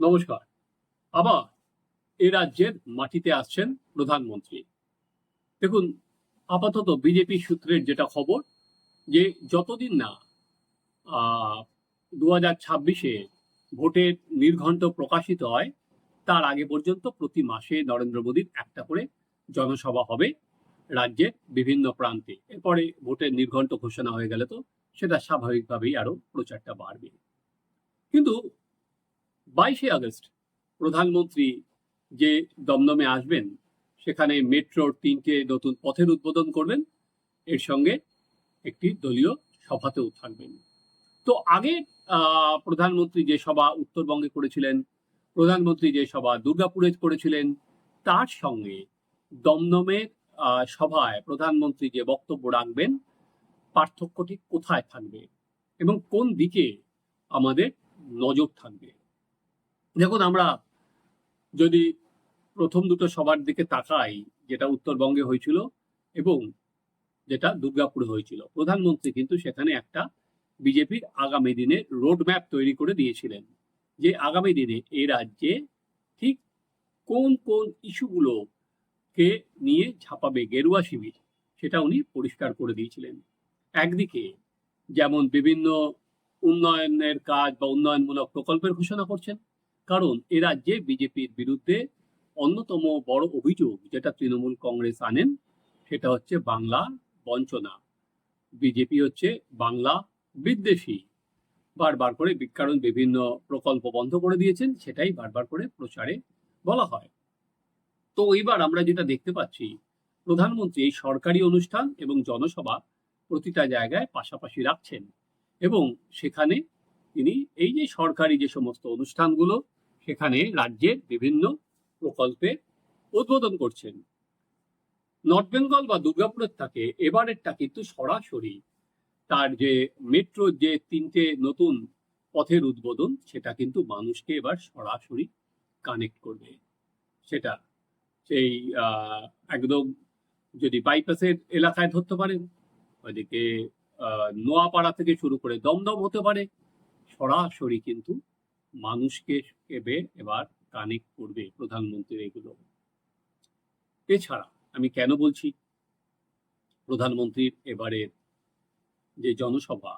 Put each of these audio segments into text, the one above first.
নমস্কার। আবার এ রাজ্যের মাটিতে আসছেন প্রধানমন্ত্রী। দেখুন, আপাতত বিজেপি সূত্রের যেটা খবর, যে যতদিন না দু হাজার ছাব্বিশে ভোটের নির্ঘণ্ট প্রকাশিত হয়, তার আগে পর্যন্ত প্রতি মাসে নরেন্দ্র মোদীর একটা করে জনসভা হবে রাজ্যের বিভিন্ন প্রান্তে। এরপরে ভোটের নির্ঘণ্ট ঘোষণা হয়ে গেলে তো সেটা স্বাভাবিকভাবেই আরও প্রচারটা বাড়বে। কিন্তু বাইশে আগস্ট প্রধানমন্ত্রী যে দমদমে আসবেন, সেখানে মেট্রোর তিনটে নতুন পথের উদ্বোধন করবেন। এর সঙ্গে একটি দলীয় সভাতেও থাকবেন। তো আগে প্রধানমন্ত্রী যে সভা উত্তরবঙ্গে করেছিলেন, প্রধানমন্ত্রী যে সভা দুর্গাপুরে করেছিলেন, তার সঙ্গে দমদমের সভায় প্রধানমন্ত্রী যে বক্তব্য রাখবেন, পার্থক্যটি কোথায় থাকবে এবং কোন দিকে আমাদের নজর থাকবে? দেখুন, আমরা যদি প্রথম দুটো সবার দিকে তাকাই, যেটা উত্তরবঙ্গে হয়েছিল এবং যেটা দুর্গাপুরে হয়েছিল, প্রধানমন্ত্রী কিন্তু সেখানে একটা বিজেপির আগামী দিনে রোড ম্যাপ তৈরি করে দিয়েছিলেন যে আগামী দিনে এই রাজ্যে ঠিক কোন কোন ইস্যুগুলোকে নিয়ে ঝাঁপাবে গেরুয়া শিবির, সেটা উনি পরিষ্কার করে দিয়েছিলেন। একদিকে যেমন বিভিন্ন উন্নয়নের কাজ বা উন্নয়নমূলক প্রকল্পের ঘোষণা করছেন কারণ এ রাজ্যে বিজেপির বিরুদ্ধে অন্যতম বড় অভিযোগ যেটা তৃণমূল কংগ্রেস আনেন, সেটা হচ্ছে বাংলা বঞ্চনা। বিজেপি হচ্ছে বাংলা বিদ্বেষী। বারবার করে কারণ বিভিন্ন প্রকল্প বন্ধ করে দিয়েছেন, সেটাই বারবার করে প্রচারে বলা হয়। তো এইবার আমরা যেটা দেখতে পাচ্ছি, প্রধানমন্ত্রী এই সরকারি অনুষ্ঠান এবং জনসভা প্রতিটা জায়গায় পাশাপাশি রাখছেন এবং সেখানে তিনি এই যে সরকারি যে সমস্ত অনুষ্ঠানগুলো সেখানে রাজ্যের বিভিন্ন প্রকল্পে উদ্বোধন করছেন। নর্থ বেঙ্গল বা দুর্গাপুরের থাকে, এবারেরটা কিন্তু সরাসরি। তার যে মেট্রোর যে তিনটে নতুন পথের উদ্বোধন, সেটা কিন্তু মানুষকে এবার সরাসরি কানেক্ট করবে। সেটা সেই একদম যদি বাইপাসের এলাকায় ধরতে পারেন, ওইদিকে নোয়াপাড়া থেকে শুরু করে দমদম হতে পারে, সরাসরি কিন্তু মানুষকে এবে এবার কানেক্ট করবে প্রধানমন্ত্রীর এগুলো। এছাড়া আমি কেন বলছি? প্রধানমন্ত্রীর এবারের যে জনসভা,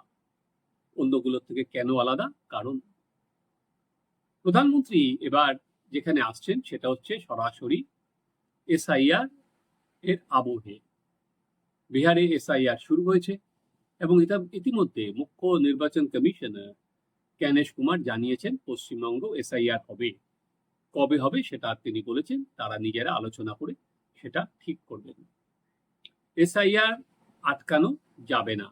অন্যগুলোর থেকে কেন আলাদা? কারণ প্রধানমন্ত্রী এবার যেখানে আসছেন সেটা হচ্ছে সরাসরি এসআইআর এর আবহে। বিহারে এসআইআর শুরু হয়েছে এবং এটা ইতিমধ্যে মুখ্য নির্বাচন কমিশনার জ্ঞানেশ কুমার জানিয়েছেন পশ্চিমবঙ্গ এসআইআর হবে। কবে হবে সেটা তিনি বলেছেন, তারা নিজেরা আলোচনা করে সেটা ঠিক করবেন। এসআইআর আটকানো যাবে না,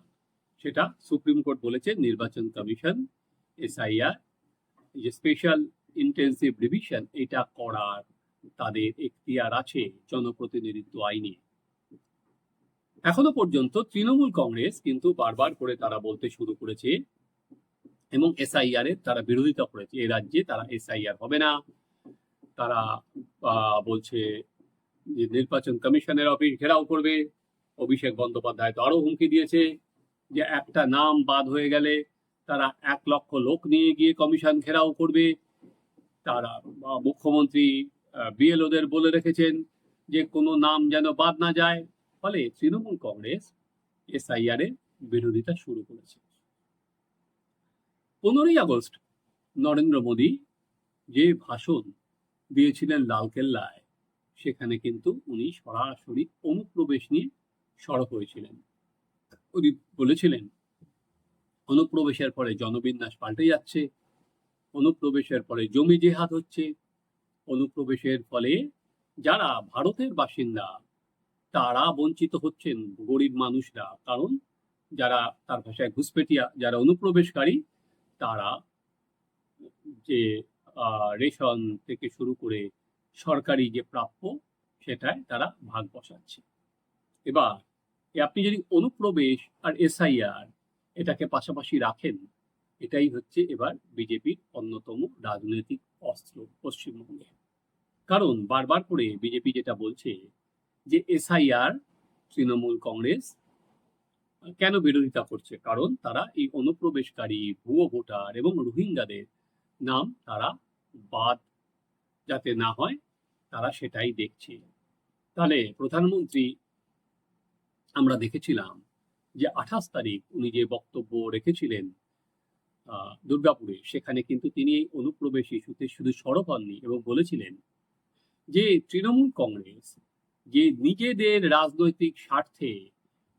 সেটা সুপ্রিম কোর্ট বলেছে নির্বাচন কমিশন এসআইআর যে স্পেশাল ইন্টেন্সিভ রিভিশন, এটা করার তাদের এখতিয়ার আছে জনপ্রতিনিধিত্ব আইনে। এখনও পর্যন্ত তৃণমূল কংগ্রেস কিন্তু বারবার করে তারা বলতে শুরু করেছে এবং এসআইআর এর তারা বিরোধিতা করেছে। এ রাজ্যে তারা এসআইআর হবে না। তারা বলছে যে নির্বাচন কমিশনের অফিস ঘেরাও করবে। অভিষেক বন্দ্যোপাধ্যায় তো আরও হুমকি দিয়েছে যে একটা নাম বাদ হয়ে গেলে তারা এক লক্ষ লোক নিয়ে গিয়ে কমিশন ঘেরাও করবে। তারা মুখ্যমন্ত্রী বিএলওদের বলে রেখেছেন যে কোনো নাম যেন বাদ না যায়। ফলে তৃণমূল কংগ্রেস এসআইআর এর বিরোধিতা শুরু করেছে। পনেরোই আগস্ট নরেন্দ্র মোদী যে ভাষণ দিয়েছিলেন লালকেল্লায়, সেখানে কিন্তু উনি সরাসরি অনুপ্রবেশ নিয়ে সরব হয়েছিলেন। উনি বলেছিলেন, অনুপ্রবেশের পরে জনবিন্যাস পাল্টে যাচ্ছে, অনুপ্রবেশের পরে জমি জেহাদ হচ্ছে, অনুপ্রবেশের ফলে যারা ভারতের বাসিন্দা, তারা বঞ্চিত হচ্ছেন গরিব মানুষরা। কারণ যারা তার ভাষায় ঘুষপেটিয়া, যারা অনুপ্রবেশকারী তারা যে রেশন থেকে শুরু করে সরকারি যে প্রাপ্য সেটায় তারা ভাগ বসাচ্ছে। এবার আপনি যদি অনুপ্রবেশ আর এসআইআর এটাকে পাশাপাশি রাখেন, এটাই হচ্ছে এবার বিজেপির অন্যতম রাজনৈতিক অস্ত্র পশ্চিমবঙ্গে। কারণ বারবার করে বিজেপি যেটা বলছে যে, এসআইআর তৃণমূল কংগ্রেস কেন বিরোধিতা করছে? কারণ তারা এই অনুপ্রবেশকারী, ভুয়ো ভোটার এবং রোহিঙ্গাদের নাম তারা বাদ যাতে না হয়, তারা সেটাই দেখছে। তাহলে প্রধানমন্ত্রী, আমরা দেখেছিলাম যে আঠাশ তারিখ উনি যে বক্তব্য রেখেছিলেন দুর্গাপুরে, সেখানে কিন্তু তিনি এই অনুপ্রবেশ ইস্যুতে শুধু সরব হননি এবং বলেছিলেন যে তৃণমূল কংগ্রেস যে নিজেদের রাজনৈতিক স্বার্থে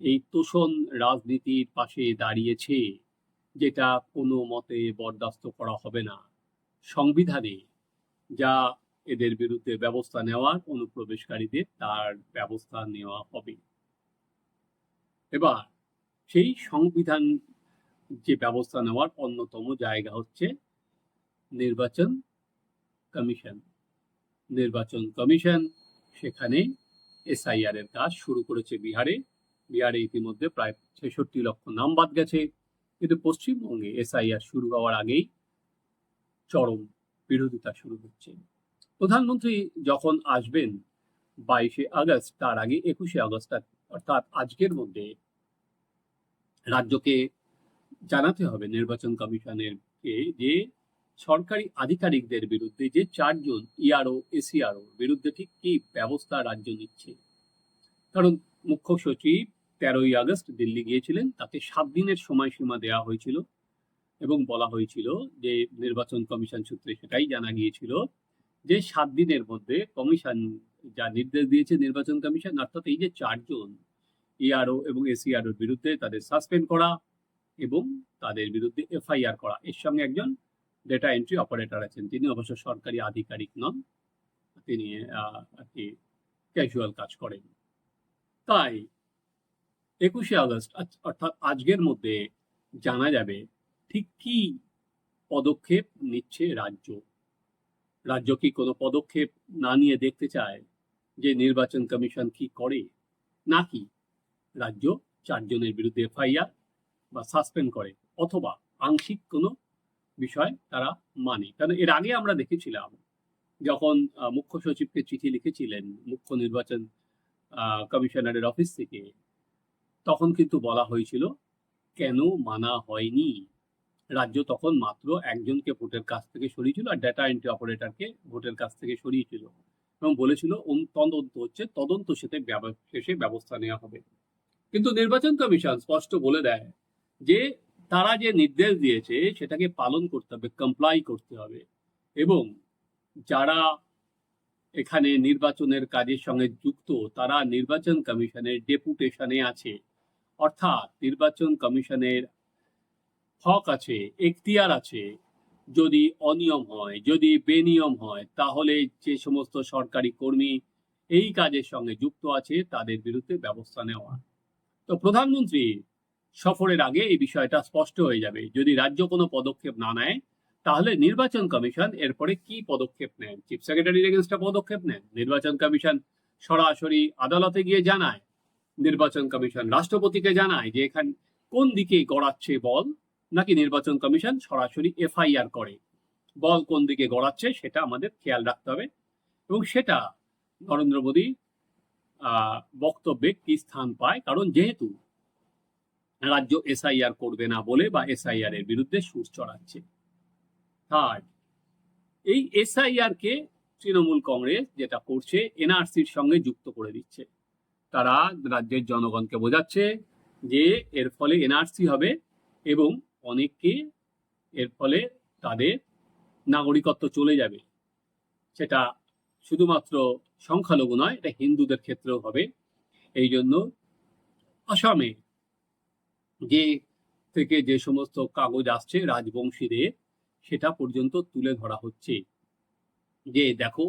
এই তোষণ রাজনীতির পাশে দাঁড়িয়েছে, যেটা কোনো মতে বরদাস্ত করা হবে না। সংবিধানে যা এদের বিরুদ্ধে ব্যবস্থা নেওয়ার অনুপ্রবেশকারীদের তার ব্যবস্থা নেওয়া হবে। এবার সেই সংবিধান যে ব্যবস্থা নেওয়ার অন্যতম জায়গা হচ্ছে নির্বাচন কমিশন। নির্বাচন কমিশন সেখানে এসআইআর এর কাজ শুরু করেছে বিহারে। বিহারে ইতিমধ্যে প্রায় ছেষট্টি লক্ষ নাম বাদ গেছে। কিন্তু পশ্চিমবঙ্গে এসআইআর শুরু হওয়ার আগেই চরম বিরোধিতা শুরু হচ্ছে। প্রধানমন্ত্রী যখন আসবেন বাইশে আগস্ট, তার আগে একুশে আগস্ট, অর্থাৎ আজকের মধ্যে রাজ্যকে জানাতে হবে নির্বাচন কমিশনের কে যে সরকারি আধিকারিকদের বিরুদ্ধে যে চারজন ইআরও এসিআরও বিরুদ্ধে ঠিক কি ব্যবস্থা রাজ্য নিচ্ছে। কারণ মুখ্য সচিব তেরোই আগস্ট দিল্লি গিয়েছিলেন। তাকে সাত দিনের সময়সীমা দেওয়া হয়েছিল এবং বলা হয়েছিল যে নির্বাচন কমিশন সূত্রে সেটাই জানা গিয়েছিল যে সাত দিনের মধ্যে কমিশন যা নির্দেশ দিয়েছে নির্বাচন কমিশন, অর্থাৎ এই যে চারজন ইআরও এবং এসিআরওর বিরুদ্ধে তাদের সাসপেন্ড করা এবং তাদের বিরুদ্ধে এফআইআর করা। এর সঙ্গে একজন ডেটা এন্ট্রি অপারেটর আছেন। তিনি অবশ্য সরকারি আধিকারিক নন। তিনি আর কি ক্যাজুয়াল কাজ করেন। তাই একুশে আগস্ট অর্থাৎ আজকের মধ্যে জানা যাবে ঠিক কি পদক্ষেপ নিচ্ছে রাজ্য? রাজ্য কি কোনো পদক্ষেপ না নিয়ে দেখতে চায় যে নির্বাচন কমিশন কি করে? নাকি রাজ্য চারজনের বিরুদ্ধে এফআইআর বা সাসপেন্ড করে অথবা আংশিক কোনো বিষয় তারা মানে? কারণ এর আগে আমরা দেখেছিলাম যখন মুখ্য সচিবকে চিঠি লিখেছিলেন মুখ্য নির্বাচন কমিশনারের অফিস থেকে তখন কিন্তু বলা হয়েছিল, কেন মানা হয়নি? রাজ্য তখন মাত্র একজনকে ভোটের কাছ থেকে সরিয়েছিল আর ডেটা এন্ট্রি অপারেটরকে ভোটের কাছ থেকে সরিয়েছিল এবং বলেছিল তদন্ত হচ্ছে, তদন্ত সেতে শেষে ব্যবস্থা নেওয়া হবে। কিন্তু নির্বাচন কমিশন স্পষ্ট বলে দেয় যে, তারা যে নির্দেশ দিয়েছে সেটাকে পালন করতে হবে কমপ্লাই করতে হবে এবং যারা এখানে নির্বাচনের কাজের সঙ্গে যুক্ত, তারা নির্বাচন কমিশনের ডেপুটেশনে আছে। অর্থাৎ নির্বাচন কমিশনের হক আছে, এখতিয়ার আছে, যদি অনিয়ম হয়, যদি বেনিয়ম হয়, তাহলে যে সমস্ত সরকারি কর্মী এই কাজের সঙ্গে যুক্ত আছে, তাদের বিরুদ্ধে ব্যবস্থা নেওয়া। তো প্রধানমন্ত্রী সফরের আগে এই বিষয়টা স্পষ্ট হয়ে যাবে। যদি রাজ্য কোনো পদক্ষেপ না নেয়, তাহলে নির্বাচন কমিশন এরপরে কি পদক্ষেপ নেন চিফ সেক্রেটারির এগেনস্টে পদক্ষেপ নেন নির্বাচন কমিশন সরাসরি আদালতে গিয়ে জানায় নির্বাচন কমিশন। রাষ্ট্রপতিকে জানায় যে এখান কোন দিকে গড়াচ্ছে বল, নাকি নির্বাচন কমিশন সরাসরি এফআইআর করে। বল কোন দিকে গড়াচ্ছে সেটা আমাদের খেয়াল রাখতে হবে। এবং সেটা নরেন্দ্র মোদী বক্তব্যে কি স্থান পায়? কারণ যেহেতু রাজ্য এসআইআর করবে না বলে বা এসআইআর এর বিরুদ্ধে সুর চড়াচ্ছে। থার্ড এই এসআইআর কে তৃণমূল কংগ্রেস যেটা করছে, এনআরসির সঙ্গে যুক্ত করে দিচ্ছে। তারা রাজ্যের জনগণকে বোঝাচ্ছে যে এর ফলে এনআরসি হবে এবং অনেককে এর ফলে তাদের নাগরিকত্ব চলে যাবে। সেটা শুধুমাত্র সংখ্যালঘু নয়, এটা হিন্দুদের ক্ষেত্রেও হবে। এই জন্য আসামে যে থেকে যে সমস্ত কাগজ আসছে রাজবংশীদের, সেটা পর্যন্ত তুলে ধরা হচ্ছে। যে দেখো,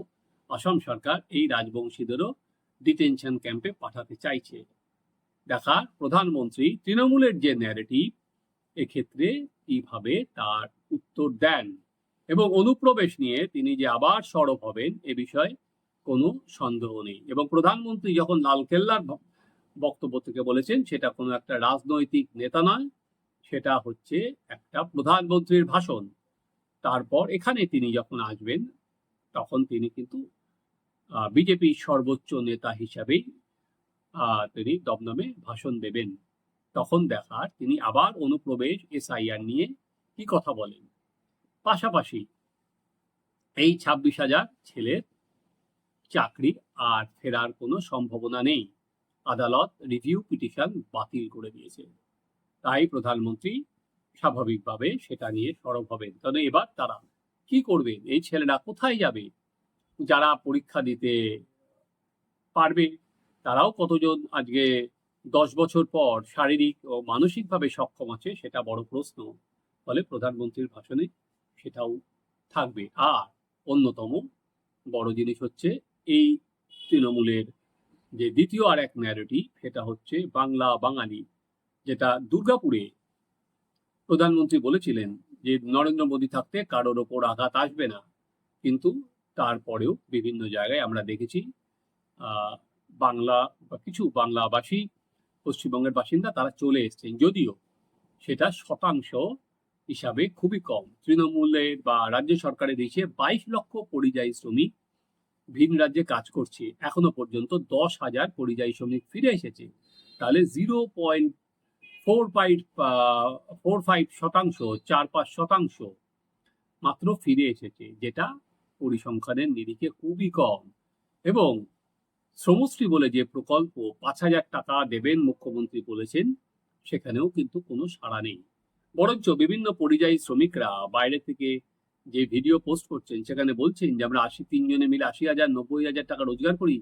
আসাম সরকার এই রাজবংশীদেরও ডিটেনশন ক্যাম্পে পাঠাতে চাইছে। দেখার প্রধানমন্ত্রী তৃণমূলের যে ন্যারেটিভ এক্ষেত্রে কীভাবে তার উত্তর দেন? এবং অনুপ্রবেশ নিয়ে তিনি যে আবার সরব হবেন, এ বিষয়ে কোনো সন্দেহ নেই। এবং প্রধানমন্ত্রী যখন লালকেল্লার বক্তব্য থেকে বলেছেন, সেটা কোনো একটা রাজনৈতিক নেতা নয়, সেটা হচ্ছে একটা প্রধানমন্ত্রীর ভাষণ। তারপর এখানে তিনি যখন আসবেন, তখন তিনি কিন্তু বিজেপির সর্বোচ্চ নেতা হিসাবেই তিনি দমদমে ভাষণ দেবেন। তখন দেখার তিনি আবার অনুপ্রবেশ এসআইআর নিয়ে কি কথা বলেন? পাশাপাশি এই ছাব্বিশ হাজার ছেলের চাকরি আর ফেরার কোনো সম্ভাবনা নেই। আদালত রিভিউ পিটিশন বাতিল করে দিয়েছে। তাই প্রধানমন্ত্রী স্বাভাবিকভাবে সেটা নিয়ে সরব হবেন। তবে এবার তারা কি করবেন? এই ছেলেরা কোথায় যাবে? যারা পরীক্ষা দিতে পারবে, তারাও কতজন আজকে দশ বছর পর শারীরিক ও মানসিকভাবে সক্ষম আছে সেটা বড় প্রশ্ন ফলে প্রধানমন্ত্রীর ভাষণে সেটাও থাকবে। আর অন্যতম বড় জিনিস হচ্ছে এই তৃণমূলের যে দ্বিতীয় আর এক ন্যারেটিভ সেটা হচ্ছে বাংলা বাঙালি, যেটা দুর্গাপুরে প্রধানমন্ত্রী বলেছিলেন যে, নরেন্দ্র মোদী থাকতে কারোর ওপর আঘাত আসবে না। কিন্তু তারপরেও বিভিন্ন জায়গায় আমরা দেখেছি বাংলা বা কিছু বাংলাভাষী, পশ্চিমবঙ্গের বাসিন্দা তারা চলে এসছেন। যদিও সেটা শতাংশ হিসাবে খুবই কম। তৃণমূলের বা রাজ্য সরকারের হিসেবে বাইশ লক্ষ পরিযায়ী শ্রমিক ভিন রাজ্যে কাজ করছে। এখনও পর্যন্ত দশ হাজার পরিযায়ী শ্রমিক ফিরে এসেছে। তাহলে zero point four five four five শতাংশ, চার পাঁচ শতাংশ মাত্র ফিরে এসেছে, যেটা পরিসংখ্যানের নিরিখে খুবই কম। এবং শ্রমশ্রী বলে যে প্রকল্প পাঁচ হাজার টাকা দেবেন মুখ্যমন্ত্রী বলেছেন, সেখানেও কিন্তু কোনো সাড়া নেই। বরঞ্চ বিভিন্ন পরিযায়ী শ্রমিকরা বাইরে থেকে যে ভিডিও পোস্ট করছেন, সেখানে বলছেন যে আমরা আশি তিনজনে মিলে আশি হাজার, নব্বই হাজার টাকা রোজগার করি,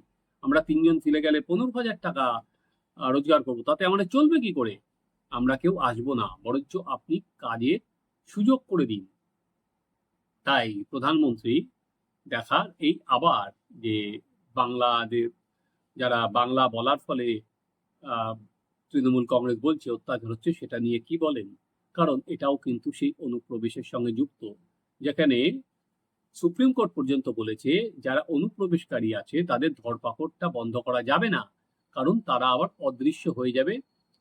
আমরা তিনজন ফিরে গেলে পনেরো হাজার টাকা রোজগার করব, তাতে আমাদের চলবে কি করে? আমরা কেউ আসব না, বরঞ্চ আপনি কাজের সুযোগ করে দিন। তাই প্রধানমন্ত্রী দেখার এই আবার যে বাংলাদের যারা বাংলা বলার ফলে তৃণমূল কংগ্রেস বলছে, অত্যাচার হচ্ছে, সেটা নিয়ে কি বলেন? কারণ এটাও কিন্তু সেই অনুপ্রবেশের সঙ্গে যুক্ত। যেখানে সুপ্রিম কোর্ট পর্যন্ত বলেছে, যারা অনুপ্রবেশকারী আছে, তাদের ধরপাকড়টা বন্ধ করা যাবে না। কারণ তারা আবার অদৃশ্য হয়ে যাবে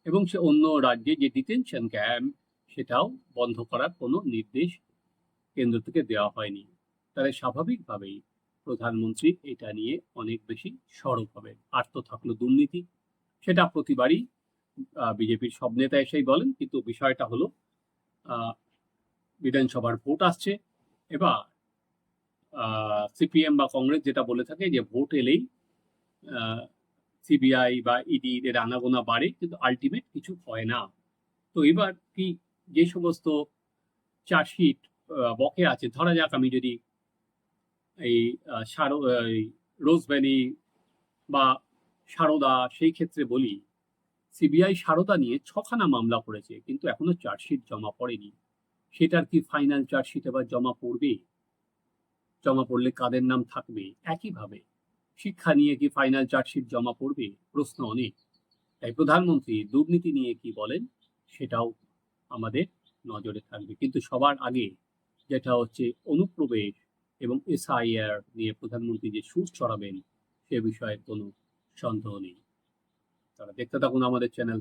এবং সে অন্য রাজ্যে যে ডিটেনশন ক্যাম্প, সেটাও বন্ধ করার কোনো নির্দেশ কেন্দ্র থেকে দেওয়া হয়নি। তাহলে স্বাভাবিকভাবেই প্রধানমন্ত্রী এটা নিয়ে অনেক বেশি সরব হবে। আর তো থাকল দুর্নীতি। সেটা প্রতিবারই বিজেপির সব নেতা এসেই বলেন, কিন্তু বিষয়টা হলো বিধানসভার ভোট আসছে। এবার সিপিএম বা কংগ্রেস যেটা বলে থাকে যে ভোট এলেই সিবিআই বা ইডি এর আনাগোনা বাড়ে, কিন্তু আলটিমেট কিছু হয় না। তো এবার কি যে সমস্ত চার্জশিট বকে আছে, ধরা যাক আমি যদি এই রোজভ্যালি বা সারদা সেই ক্ষেত্রে বলি, সিবিআই সারদা নিয়ে ছখানা মামলা করেছে, কিন্তু এখনও চার্জশিট জমা পড়েনি। সেটার কি ফাইনাল চার্জশিট এবার জমা পড়বে? জমা পড়লে কাদের নাম থাকবে? একইভাবে, শিক্ষা নিয়ে কি ফাইনাল চার্জশিট জমা পড়বে? প্রশ্ন অনেক। তাই প্রধানমন্ত্রী দুর্নীতি নিয়ে কি বলেন, সেটাও আমাদের নজরে থাকবে। কিন্তু সবার আগে যেটা হচ্ছে অনুপ্রবেশ এবং এসআইআর নিয়ে প্রধানমন্ত্রী যে সুর ছড়াবেন, সে বিষয়ে কোনো সন্দেহ নেই। তারা দেখতে থাকুন আমাদের চ্যানেল।